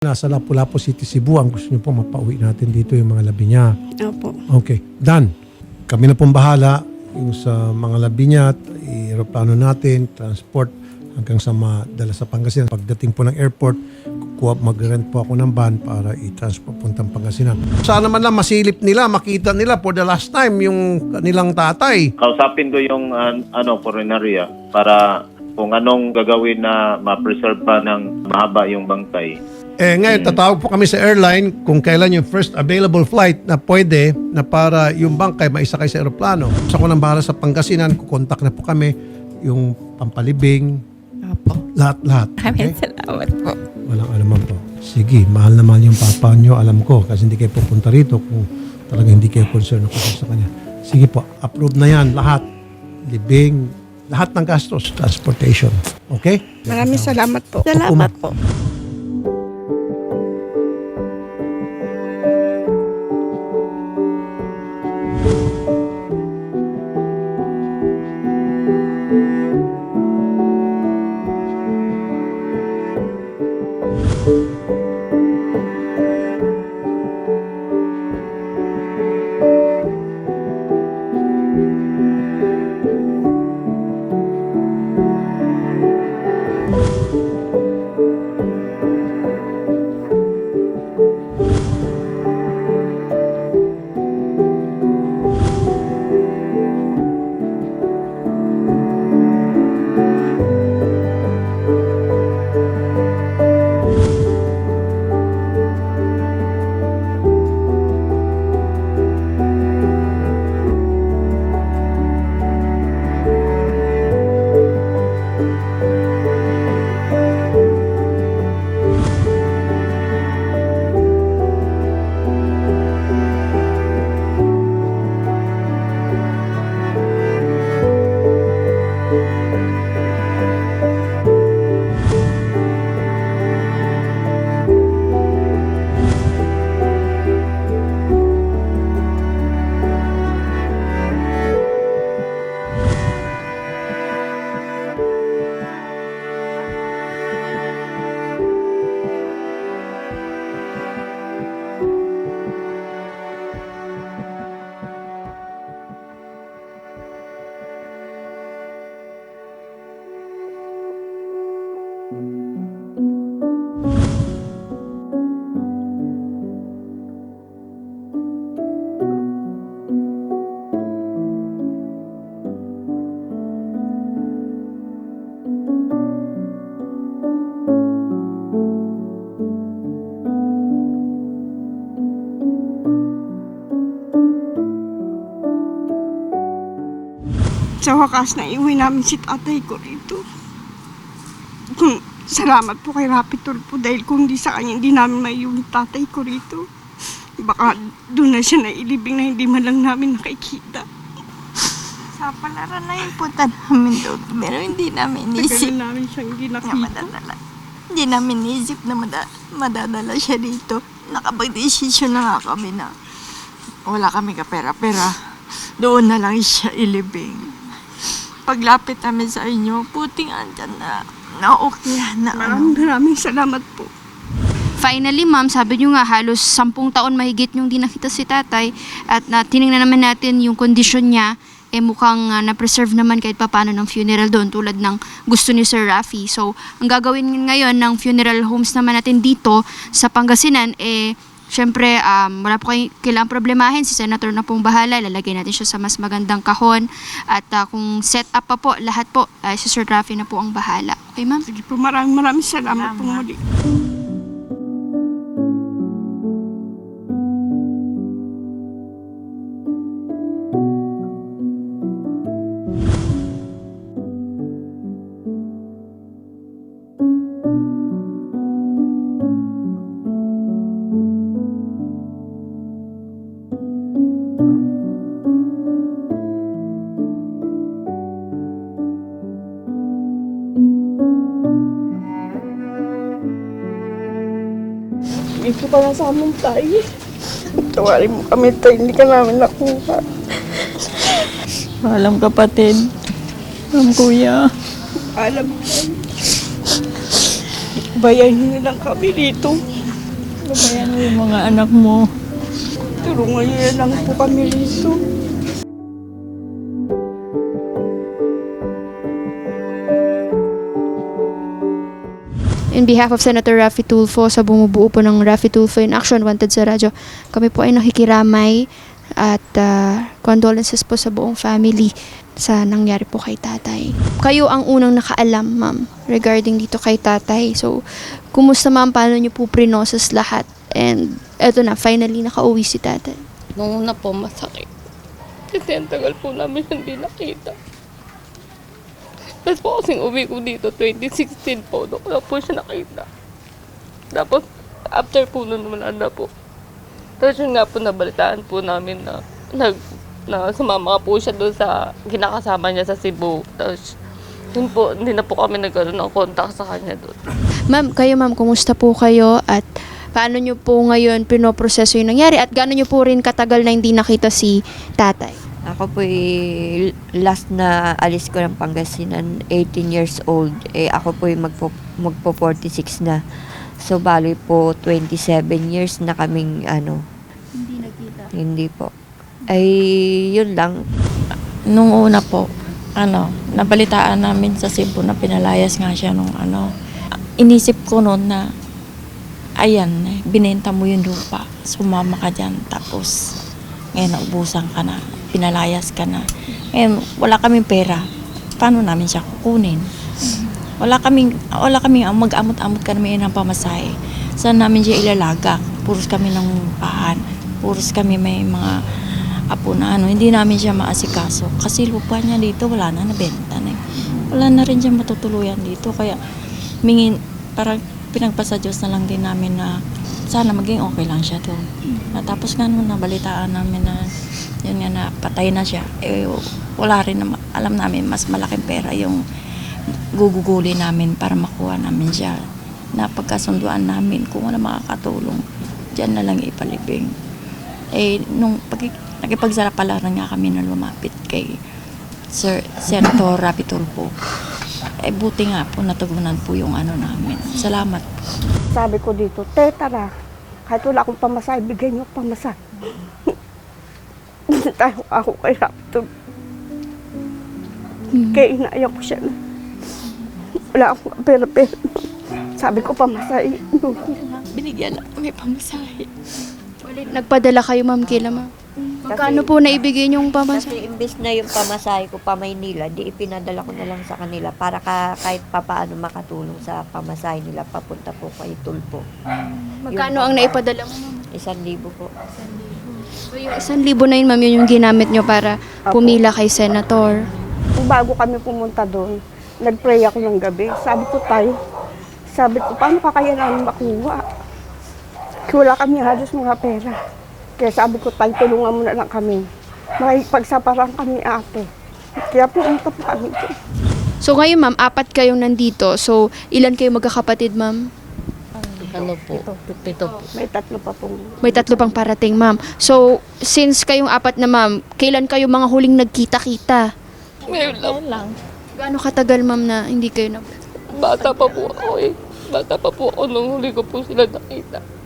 Nasa Lapu-Lapu City, Cebu. Ang gusto niyo po mapauwi natin dito yung mga labi niya. Opo. Okay, done. Kami na pong bahala yung sa mga labi niya at aeroplano natin, transport hanggang sa madala sa Pangasinan. Pagdating po ng airport, kukuha, mag-rent po ako ng van para i-transport puntang Pangasinan. Sana man lang masilip nila, makita nila for the last time yung kanilang tatay. kausapin ko yung an- ano coronaria para kung anong gagawin na ma-preserve pa ng mahaba yung bangkay. Eh ngayon, tatawag po kami sa airline kung kailan yung first available flight na pwede na para yung bangkay maisakay sa aeroplano. Sa ko nang bahala sa Pangasinan, kukontak na po kami yung pampalibing, Opo. lahat-lahat. Maraming salamat po. Walang alaman po. Sige, mahal na mahal yung papa nyo, alam ko, kasi hindi kayo pupunta rito kung talagang hindi kayo concerned ako sa kanya. Sige po, approve na yan lahat. Libing, lahat ng gastos, transportation. Okay? Maraming salamat po. Salamat po. Wakas na iuwi namin si tatay ko rito. Kung salamat po kay Rapid Tulpo dahil kung di sa kanya hindi namin maiuwi tatay ko rito. Baka doon na siya nailibing na hindi man lang namin nakikita. Sa palaran na yung punta namin doon. Pero hindi namin Tagal isip na namin siyang hindi na nakita. Hindi namin isip na mada- madadala siya dito. Nakapag-desisyon na nga kami na wala kami kapera-pera. Doon na lang siya ilibing. Paglapit namin sa inyo, puting andyan na na okay na. Maraming maraming salamat po. Finally, ma'am, sabi nyo nga halos sampung taon mahigit yung di nakita si tatay at na, tinignan naman natin yung kondisyon niya eh mukhang ah, na-preserve naman kahit papano ng funeral doon tulad ng gusto ni Sir Rafi. So, ang gagawin ngayon ng funeral homes naman natin dito sa Pangasinan eh Siyempre, um, wala po kayo kailangang problemahin. Si Senator na pong bahala. Lalagay natin siya sa mas magandang kahon. At ah, kung set up pa po, lahat po, ah, si Sir Rafi na po ang bahala. Okay, ma'am? Sige po, maraming maraming salamat po Salamat. muli. Dito na sa amin tayo. Tawarin mo kami tayo, hindi ka namin nakuha. Alam kapatid. Alam kuya. Alam ko. Bayan niyo na lang kami dito. Gabayan mo yung mga anak mo. Tulungan niyo lang po kami rito. In behalf of Senator Raffy Tulfo sa bumubuo po ng Raffy Tulfo in Action Wanted sa radyo, kami po ay nakikiramay at ah, condolences po sa buong family sa nangyari po kay tatay. Kayo ang unang nakaalam, ma'am, regarding dito kay tatay. So, kumusta ma'am, paano niyo po prinosos lahat? And eto na, finally nakauwi si tatay. Nung una po masakit. Kasi ang tagal po namin hindi nakita. Tapos po kasing uwi ko dito, 2016 po, doon ko na po siya nakita. Tapos, after po nun, wala na po. Tapos yun nga po, nabalitaan po namin na, nag, na sumama po siya doon sa kinakasama niya sa Cebu. Tapos, yun po, hindi na po kami nagkaroon ng contact sa kanya doon. Ma'am, kayo ma'am, kumusta po kayo at paano niyo po ngayon pinoproseso yung nangyari at gaano niyo po rin katagal na hindi nakita si tatay? Ako po last na alis ko ng Pangasinan, 18 years old. Eh, ako po magpo, magpo 46 na. So, bali po 27 years na kaming ano. Hindi nakita. Hindi po. Ay, yun lang. Nung una po, ano, nabalitaan namin sa Cebu na pinalayas nga siya nung ano. Inisip ko noon na, ayan, eh, binenta mo yung lupa, sumama ka dyan, tapos ngayon naubusan ka na, pinalayas ka na. Ngayon, wala kaming pera. Paano namin siya kukunin? Wala kaming, wala kaming mag-amot-amot kami ng pamasahe. Saan namin siya ilalaga? Puros kami ng pahan. Puros kami may mga apo na ano, hindi namin siya maasikaso. Kasi lupa niya dito, wala na, nabenta na. eh. Wala na rin siya matutuluyan dito. Kaya, mingin, parang pinagpasa Diyos na lang din namin na sana maging okay lang siya doon. Natapos nga nung nabalitaan namin na yun nga na patay na siya, eh, wala rin na, alam namin mas malaking pera yung guguguli namin para makuha namin siya. Napagkasunduan namin kung ano makakatulong, dyan na lang ipalibing. Eh, nung pag, nakipagsapalaran nga kami na lumapit kay Sir Senator Rapi Tulfo, eh buti nga po natugunan po yung ano namin. Salamat Sabi ko dito, te, tara. Kahit wala akong pamasahe, bigay niyo ako pamasahe. tayo ako kay Raptor. Kaya inaayak ko siya na. Wala akong pera-pera. Sabi ko, pamasahe. binigyan na kami pamasahe. Nagpadala kayo ma'am kila ma'am. Magkano po naibigay niyong pamasahe? Kasi imbes na yung pamasahe ko pa Maynila, di ipinadala ko na lang sa kanila para ka, kahit papaano makatulong sa pamasahe nila papunta po kay Tulpo. Magkano ang naipadala mo ma'am? Isang libo po. So yung isang libo na yun ma'am, yun yung ginamit niyo para pumila kay Senator. Bago kami pumunta doon, nag-pray ako ng gabi. Sabi ko, tayo, sabi ko, paano ka kaya namin makuha? Kasi wala kami halos mga pera. Kaya sabi ko, tayo, tulungan mo na lang kami. Makipagsaparan kami ate. Kaya pumunta po kami doon. So ngayon ma'am, apat kayong nandito. So ilan kayo magkakapatid ma'am? Ano po? Pito po. May tatlo pa pong May tatlo pang parating ma'am. So since kayong apat na ma'am, kailan kayo mga huling nagkita-kita? Ngayon lang, Ayun lang. Gaano katagal ma'am na hindi kayo na... bata pa po ako eh. Bata pa po ako nung huli ko po sila nakita.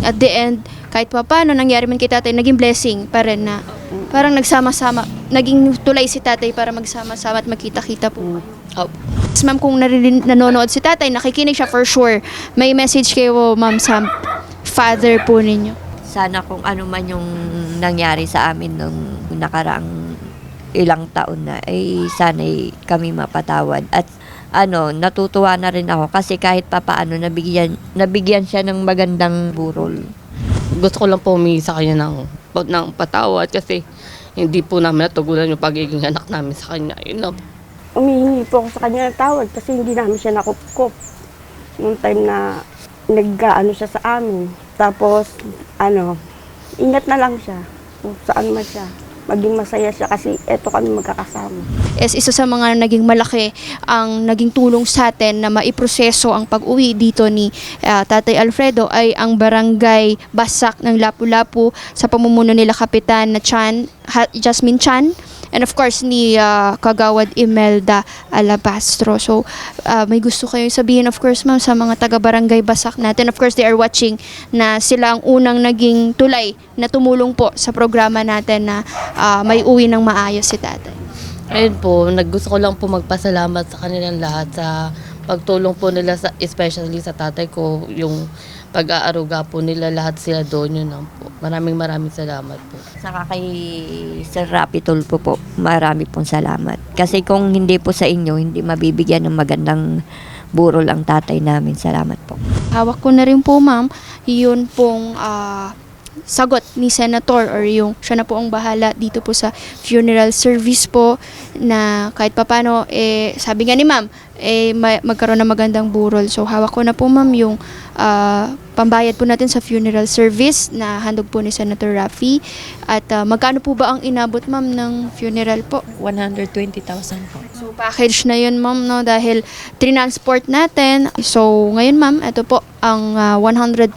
At the end, kahit pa paano nangyari man kay tatay, naging blessing pa rin na parang nagsama-sama, naging tulay si tatay para magsama-sama at magkita-kita po. Opo. Yes, ma'am, kung naririn, nanonood si tatay, nakikinig siya for sure. May message kayo, ma'am, sa father po ninyo. Sana kung ano man yung nangyari sa amin nung nakaraang ilang taon na, ay sana kami mapatawad. At ano, natutuwa na rin ako kasi kahit papaano nabigyan, nabigyan siya ng magandang burol. Gusto ko lang po humingi sa kanya ng, ng patawad kasi hindi po namin natugunan yung pagiging anak namin sa kanya. Yun lang. umihingi po ako sa kanya ng tawad kasi hindi namin siya nakupkup. Nung time na nag-ano siya sa amin. Tapos, ano, ingat na lang siya kung saan man siya. Maging masaya siya kasi eto kami magkakasama. is isa sa mga naging malaki ang naging tulong sa atin na maiproseso ang pag-uwi dito ni ah, Tatay Alfredo ay ang barangay Basak ng Lapu-Lapu sa pamumuno nila Kapitan na Chan, Ha- Jasmine Chan and of course ni ah, Kagawad Imelda Alabastro. So ah, may gusto kayo sabihin of course ma'am sa mga taga-barangay Basak natin. Of course they are watching na sila ang unang naging tulay na tumulong po sa programa natin na ah, may uwi ng maayos si tatay. Ayun po, naggusto ko lang po magpasalamat sa kanilang lahat sa pagtulong po nila, sa, especially sa tatay ko, yung pag-aaruga po nila, lahat sila doon, yun lang po. Maraming maraming salamat po. Saka kay Sir Rapi Tulfo po, marami pong salamat. Kasi kung hindi po sa inyo, hindi mabibigyan ng magandang burol ang tatay namin. Salamat po. Hawak ko na rin po ma'am, yun pong ah, sagot ni Senator or yung siya na po ang bahala dito po sa funeral service po na kahit papano eh sabi nga ni ma'am eh ma- magkaroon ng magandang burol. So hawak ko na po ma'am yung ah, pambayad po natin sa funeral service na handog po ni Senator Raffy at ah, magkano po ba ang inabot ma'am ng funeral po? 120,000 po. So package na yun ma'am no dahil transport natin. So ngayon ma'am, ito po ang ah, 120,000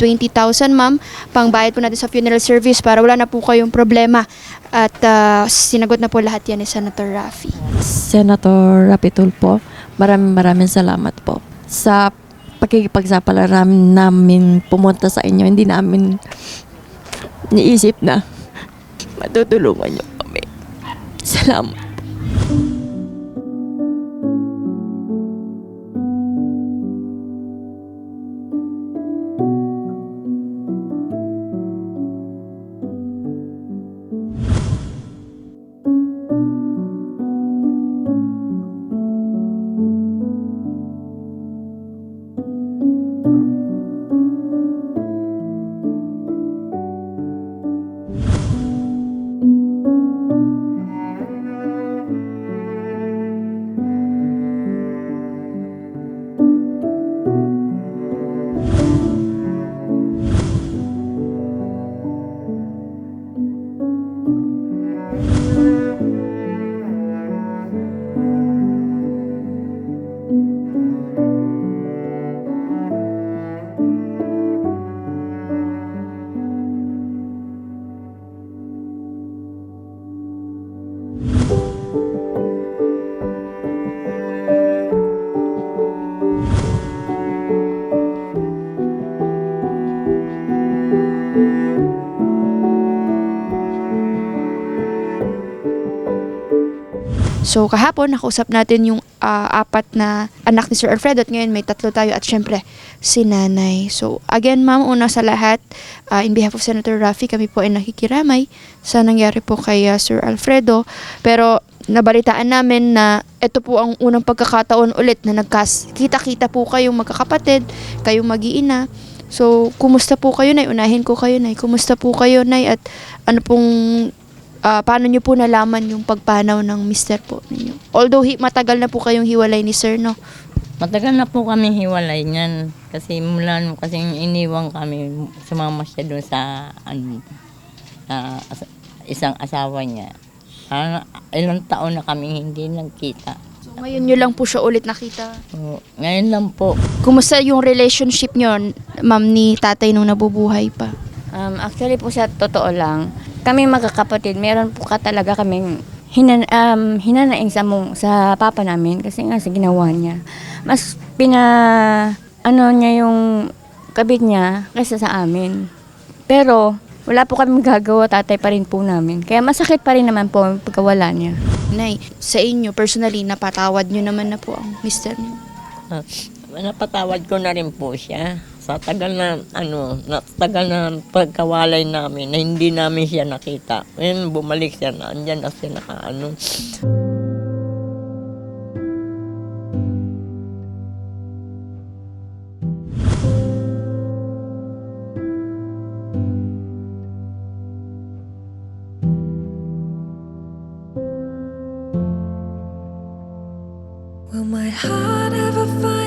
ma'am pangbayad po natin sa funeral service para wala na po kayong problema at ah, sinagot na po lahat yan ni Senator Raffy. Senator Rapitul po, maraming maraming salamat po sa pakikipagsapalaran namin pumunta sa inyo. Hindi namin niisip na matutulungan niyo kami. Salamat. So kahapon nakausap natin yung ah, apat na anak ni Sir Alfredo at ngayon may tatlo tayo at syempre si nanay. So again ma'am, una sa lahat, ah, in behalf of Senator Raffy, kami po ay nakikiramay sa nangyari po kay ah, Sir Alfredo. Pero nabalitaan namin na ito po ang unang pagkakataon ulit na nagkas kita-kita po kayong magkakapatid, kayong mag-iina. So, kumusta po kayo, Nay? Unahin ko kayo, Nay. Kumusta po kayo, Nay? At ano pong Ah, paano nyo po nalaman yung pagpanaw ng mister po ninyo? Although hi- matagal na po kayong hiwalay ni sir, no? Matagal na po kami hiwalay niyan. Kasi mula nung kasi iniwang kami, sumama siya doon sa ano, sa asa- isang asawa niya. Ah, ilang taon na kami hindi nagkita. So, ngayon nyo lang po siya ulit nakita. So, ngayon lang po. Kumusta yung relationship nyo, ma'am, ni tatay nung nabubuhay pa? Um, actually po sa totoo lang, kami magkakapatid, meron po ka talaga kaming hinan, um, hinanaing sa, mong, sa papa namin kasi nga sa ginawa niya. Mas pina, ano niya yung kabit niya kaysa sa amin. Pero, wala po kami gagawa, tatay pa rin po namin. Kaya masakit pa rin naman po ang pagkawala niya. Nay, sa inyo, personally, napatawad nyo naman na po ang mister niyo. Ah, napatawad ko na rin po siya. Sa tagal na, ano, na, tagal na pagkawalay namin na hindi namin siya nakita. Ngayon, bumalik siya na, andyan na siya naka, ano. Will my heart ever find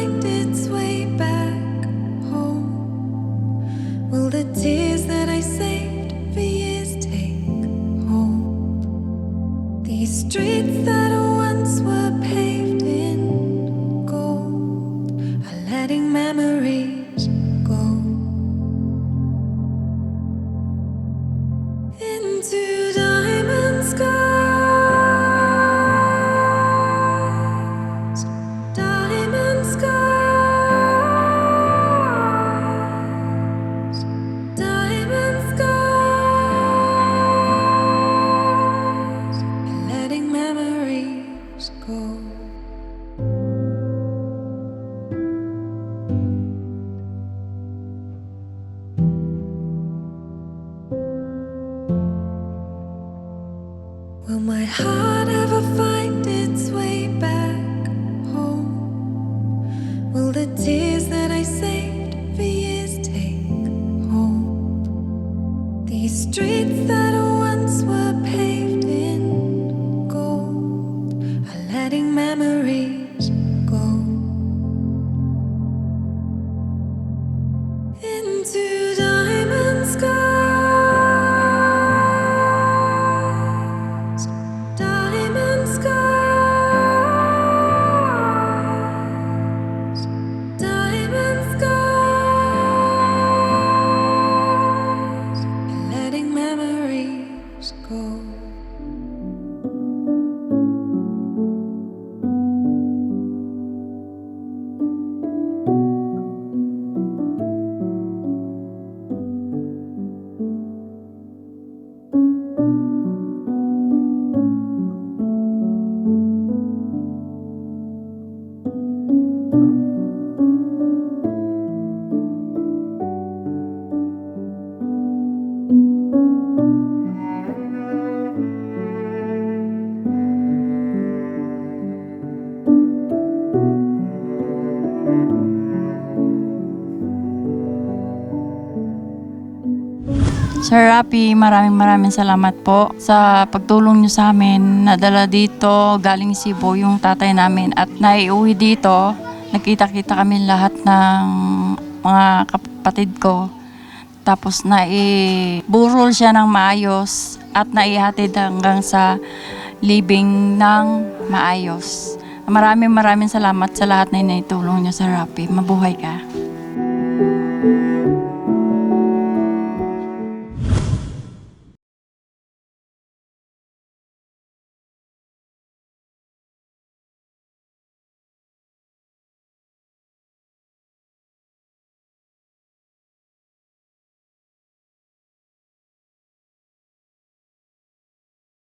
Sir Rapi, maraming maraming salamat po sa pagtulong niyo sa amin. Nadala dito, galing Cebu yung tatay namin at naiuwi dito. Nakita-kita kami lahat ng mga kapatid ko. Tapos naiburol siya ng maayos at naihatid hanggang sa living ng maayos. Maraming maraming salamat sa lahat na inaitulong niyo sa Rapi. Mabuhay ka.